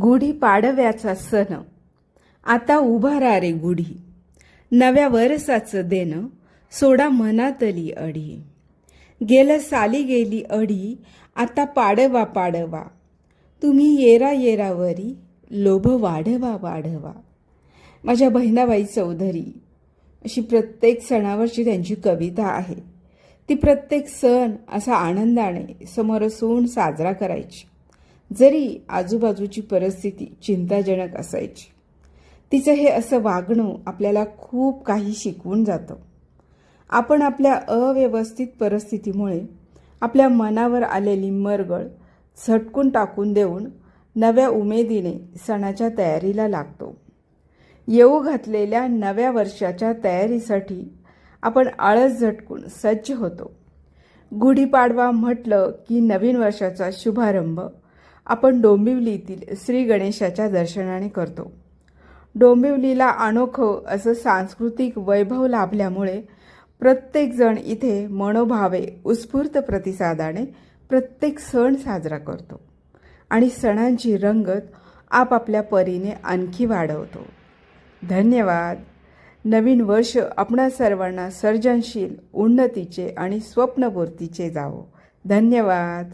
गुढी पाडव्याचा सण. आता उभा रा रे गुढी. नव्या वरसाचं देणं सोडा मनातली अडी. गेलं साली गेली अडी आता पाडवा पाडवा. तुम्ही येरा येरावरी लोभ वाढवा वाढवा. माझ्या बहिणाबाई चौधरी अशी प्रत्येक सणावरची त्यांची कविता आहे. ती प्रत्येक सण असा आनंदाने समोर सोन साजरा करायची. जरी आजूबाजूची परिस्थिती चिंताजनक असायची तिचं हे असं वागणं आपल्याला खूप काही शिकवून जातं. आपण आपल्या अव्यवस्थित परिस्थितीमुळे आपल्या मनावर आलेली मरगळ झटकून टाकून देऊन नव्या उमेदीने सणाच्या तयारीला लागतो. येऊ घातलेल्या नव्या वर्षाच्या तयारीसाठी आपण आळस झटकून सज्ज होतो. गुढीपाडवा म्हटलं की नवीन वर्षाचा शुभारंभ आपण डोंबिवलीतील श्री गणेशाच्या दर्शनाने करतो. डोंबिवलीला अनोखं असं सांस्कृतिक वैभव लाभल्यामुळे प्रत्येकजण इथे मनोभावे उत्स्फूर्त प्रतिसादाने प्रत्येक सण साजरा करतो आणि सणांची रंगत आपापल्या परीने आणखी वाढवतो. धन्यवाद. नवीन वर्ष आपणा सर्वांना सर्जनशील उन्नतीचे आणि स्वप्नपूर्तीचे जावो. धन्यवाद.